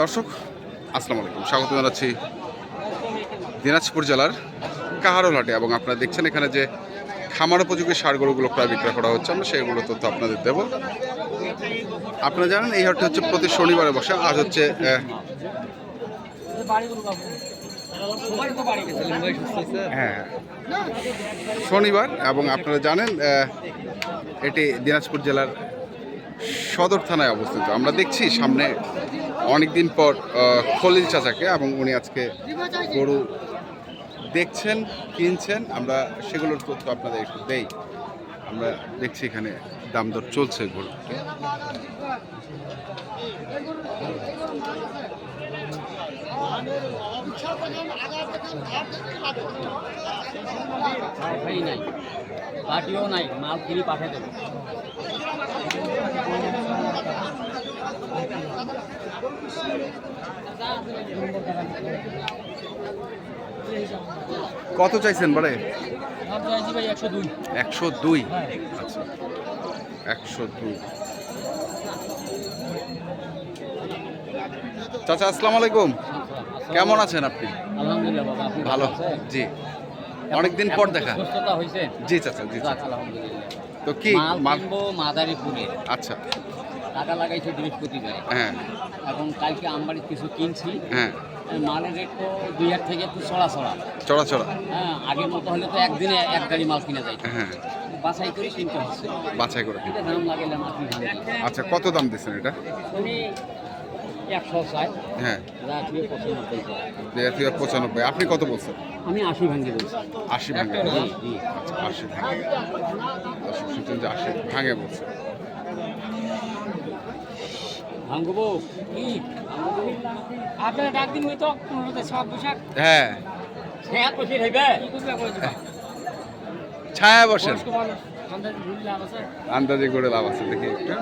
দর্শক, আসসালামু আলাইকুম। স্বাগত জানাচ্ছি দিনাজপুর জেলার কাহারোলহাটে এবং আপনারা দেখছেন এখানে যে খামার উপযোগী সার গরুগুলো প্রায় বিক্রয় করা হচ্ছে, আমরা সেগুলো তথ্য আপনাদের দেব। আপনারা জানেন, এই হাটটি হচ্ছে প্রতি শনিবারে বসে, আজ হচ্ছে হ্যাঁ শনিবার এবং আপনারা জানেন এটি দিনাজপুর জেলার সদর থানায় অবস্থিত। আমরা দেখছি সামনে অনেক দিন পর খলিল চাচাকে এবং উনি আজকে গরু দেখছেন, কিনছেন। আমরা সেগুলোর তথ্য আপনাদের একটু দেই। আমরা দেখছি এখানে দাম দর চলছে গরু পাঠাই নাই। পাঠিও নাই মাল কিনে পাঠিয়ে দেবো। কত চাইছেন বারে? দুই। একশো দুই? আচ্ছা। একশো দুই। চাচা আসসালামু আলাইকুম। কেমন আছেন আপনি? আলহামদুলিল্লাহ বাবা আপনি ভালো আছেন? জি। অনেকদিন পর দেখা। সুস্থতা হয়েছে? জি চাচা জি চাচা। আলহামদুলিল্লাহ। তো কি মাল কিনবো মাদারীপুরে। আচ্ছা। টাকা লাগাইছে বৃহস্পতিবার। হ্যাঁ। এখন কালকে আমবাড়ি কিছু কিনছি। হ্যাঁ। মালের রেট তো দুই হাট থেকে একটু ছড়া ছড়া চড়া চড়া হ্যাঁ আগের মতো হলে তো একদিনে এক গাড়ি মাল কিনে যায় হ্যাঁ। বাছাই করে কিনতে হচ্ছে। বাছাই করে। দাম লাগাইলাম আপনি আচ্ছা কত দাম দিচ্ছেন এটা? একশো হ্যাঁ। পঁচানব্বই আপনি কত বলছেন? আমি আশি ভাঙ্গি বলছি। আশি ভাঙে জি, জি। আচ্ছা আশি ভাঙে দর্শক শুনছেন যে আশি ভাঙে বলছে। ভাঙ্গবো? কি? আপনারা ডাক দিন তো পনেরোতে সব পোশাক। হ্যাঁ। হ্যাঁ হইবে? ছায়া বসেন। আন্দাজে করে লাভ আছে দেখি একটু।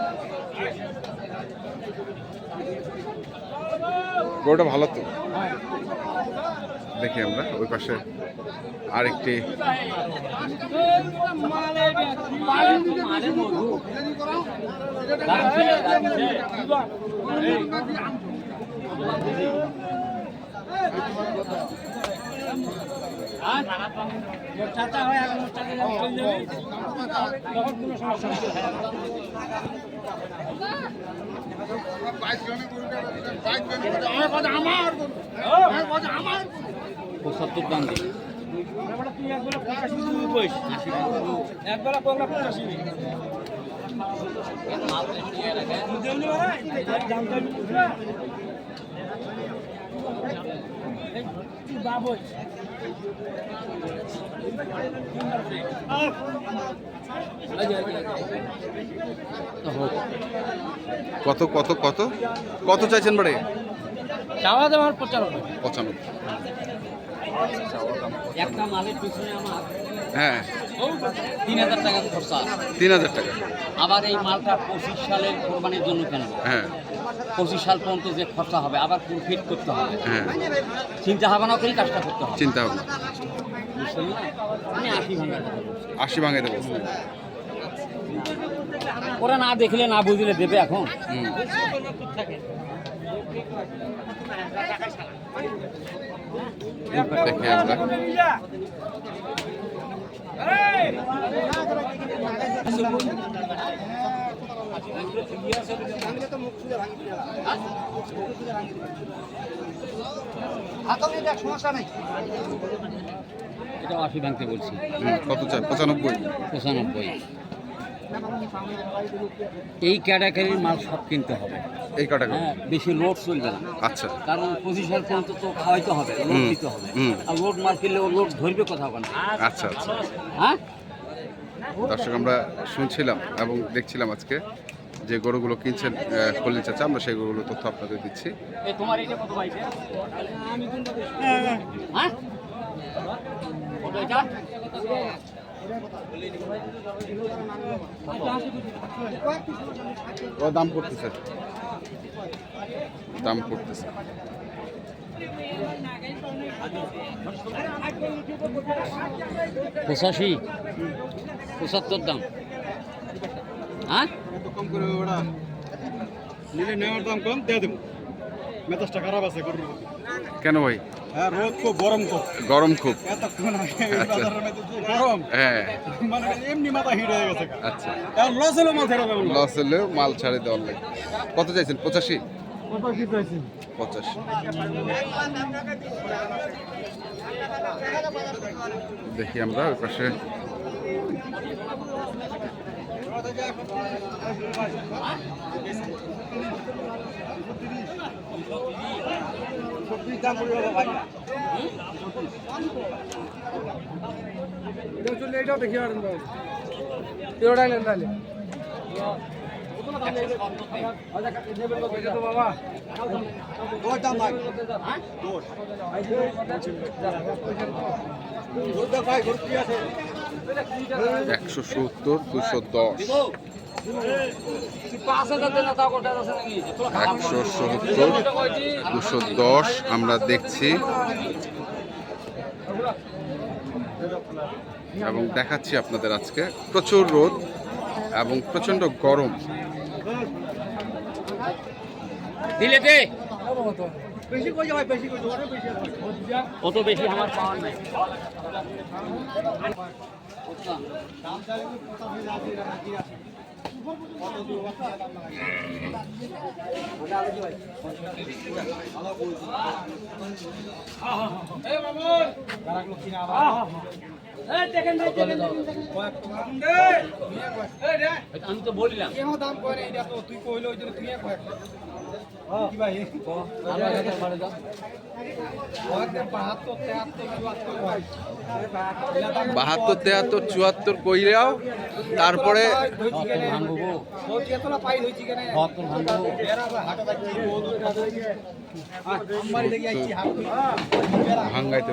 গরুটা ভালো তো? দেখি আমরা ওই পাশে আরেকটি। নেই পঁচাত্তর দাম দিই একবেলা পঞ্চাশ বাবুই কত কত কত? কত চাইছেন বাড়ে? চাওয়া দাম আমার পঁচানব্বই। পঁচানব্বই। একটা মালের পিছনে আমার। হ্যাঁ। তিন হাজার টাকা খরচা আছে। তিন হাজার টাকা। আবার এই মালটা পঁচিশ সালের কোরবানির জন্য কেন হ্যাঁ। পঁচিশ সাল পর্যন্ত যে খরচা হবে আবার করতে হবে। হ্যাঁ। চিন্তা ভাবনা করেই কাজটা করতে হবে। চিন্তা ভাবনা। আমি আশি ভাঙা আশি ভাঙে দেবো। ওরা না দেখলে না বুঝলে দেবে এখন। দেখি আমরা। এটাও আশি ভাঙতে বলছি। কত চাই? পঁচানব্বই। পঁচানব্বই। এই ক্যাটাগরির মাল সব কিনতে হবে। এই ক্যাটাগরি হ্যাঁ বেশি লোড চলবে না। আচ্ছা। কারণ পঁচিশ সাল পর্যন্ত তো খাওয়াইতে হবে লোড হুম, দিতে হবে। হুম। আর লোড মাল কিনলে ও লোড ধরবে কোথাও আচ্ছা আচ্ছা। হ্যাঁ? দর্শক আমরা শুনছিলাম এবং দেখছিলাম আজকে যে গরুগুলো কিনছেন খলিল চাচা আমরা সেই গরুগুলো তথ্য আপনাদের দিচ্ছি। তোমার ও দাম করতেছে দাম করতেছে পঁচাশি। পঁচাত্তর দাম। হ্যাঁ? কম করে ওরা নিলে নেওয়ার দাম কম দিয়ে দেবো। মেজাজটা খারাপ আছে গরুর কেন ভাই? হ্যাঁ রোদ খুব গরম তো গরম খুব? এতক্ষণ যে গরম হ্যাঁ। মানে এমনি মাথা হিট হয়ে গেছে। আচ্ছা। এখন লস হলো মাথা হেরা যাবে লস হলেও মাল ছাড়ে দেওয়ার লাগে। কত চাইছেন? পঁচাশি? কি পঁচাশি। দেখি আমরা ওই পাশে। এটাও দেখি আর তেরোটাই নেন তাহলে ভাই কি আছে একশো সত্তর, দুশো দশ। একশো সত্তর, দুশো দশ, আমরা দেখছি। এবং দেখাচ্ছি আপনাদের আজকে। প্রচুর রোদ এবং প্রচণ্ড গরম। দিলে দে বেশি কই ভাই বেশি কই অনেক বেশি অত বেশি আমার পাওয়ার নাই। আমি তো বললাম। দাম কয় তুই কইলো ওই জন্য তুই কয় কি ভাই? বাহাত্তর তেহাত্তর চুয়াত্তর কয় বাহাত্তর তেহাত্তর চুয়াত্তর কইরাও তারপরে ভাঙ্গাইতে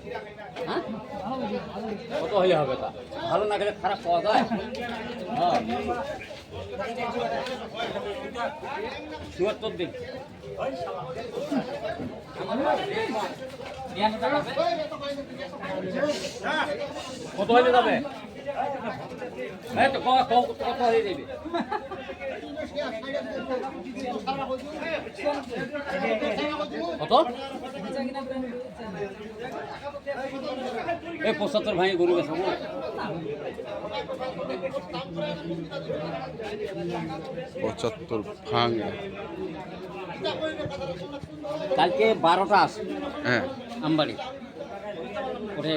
হ্যাঁ কত হলে হবে তা? ভালো না গেলে খারাপ পাওয়া যায়? হ্যাঁ। চুয়াত্তর কত হলে যাবে? ক- কত হলে দেবে কত? এই পঁচাত্তর ভাই গরু গেছে পঁচাত্তর ভাঙা। কালকে বারোটা আছে। হ্যাঁ। আমবাড়ি। ওঠে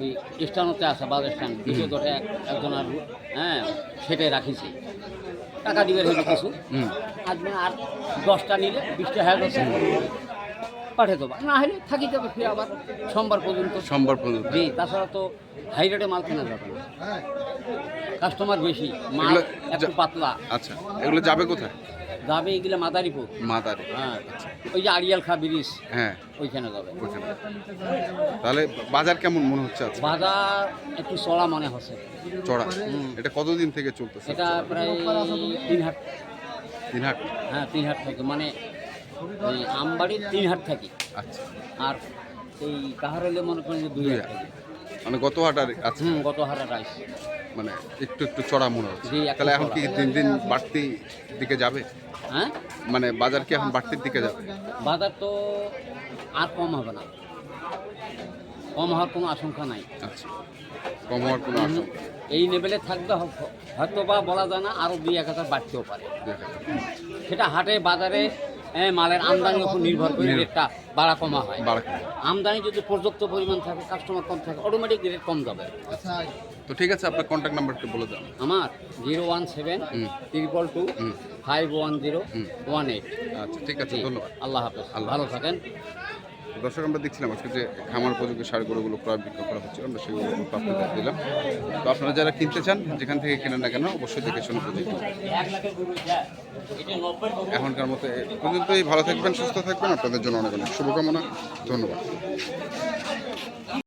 ওই স্ট্যান্ডতে আসে বাস স্ট্যান্ড দ্বিতীয় দটে একজন আর হ্যাঁ সেটে রাখিছি। টাকা দিবে হয়ে কিছু। আজ মানে আর দশটা নিলে বিশটা হ্যাঁ দশটা পাঠিয়ে দেবো। না হলে থাকি যাবে ফিরে আবার সোমবার পর্যন্ত। সোমবার পর্যন্ত। জি তাছাড়া তো হাই রেটে মাল কেনা যাবে না। কাস্টমার বেশি মাল একটু পাতলা। আচ্ছা এগুলো যাবে কোথায়? যাবে এগুলো মাদারীপুর? মাদারে হ্যাঁ ওই যে আড়িয়াল খা ব্রিজ হ্যাঁ। ওইখানে যাবে ওইখানে তাহলে বাজার কেমন মনে হচ্ছে আজকে? বাজার একটু চড়া মনে হচ্ছে। চড়া। এটা কতদিন থেকে চলতেছে? এটা প্রায় তিন হাট। দিন হাট? হ্যাঁ তিন হাট থাকে। মানে ওই আমবাড়ির তিন হাট থাকি। আচ্ছা। আর এই কাহারলে মনে করেন যে দুই হাট হাট। মানে গত হাট আর হুম গত হাটের রাইস মানে একটু একটু চড়া মনে হচ্ছে। তাহলে এখন কি দিন দিন বাড়তি দিকে যাবে? হ্যাঁ? মানে বাজার কি এখন বাড়তির দিকে যাবে? বাজার তো আর কম হবে না। কম হওয়ার কোনো আশঙ্কা নাই। আচ্ছা কম হওয়ার কোনো। আশঙ্কা এই লেভেলে থাকবে হয়তো বা বলা যায় না আরও দুই এক হাজার বাড়তেও পারে। সেটা হাটে বাজারে মালের আমদানির উপর নির্ভর করে রেটটা বাড়া কমা হয়। বাড়া আমদানি যদি পর্যাপ্ত পরিমাণ থাকে কাস্টমার কম থাকে অটোমেটিক রেট কম যাবে। তো ঠিক আছে আপনার কন্ট্যাক্ট নাম্বারটা বলে দাও। আমার zero one seven. Triple two five one zero one eight. আচ্ছা ঠিক আছে ধন্যবাদ। আল্লাহ হাফেজ। ভালো থাকেন। দর্শক আমরা দেখছিলাম আজকে যে খামার উপযোগী সার গরুগুলো ক্রয় বিক্রয় করা হচ্ছে আমরা সেগুলো আপনাদের দিলাম। তো আপনারা যারা কিনতে চান যেখান থেকে কেনেন না কেন অবশ্যই দেখে শুনে বুঝে এখনকার মতো পর্যন্তই ভালো থাকবেন সুস্থ থাকবেন আপনাদের জন্য অনেক অনেক শুভকামনা। ধন্যবাদ।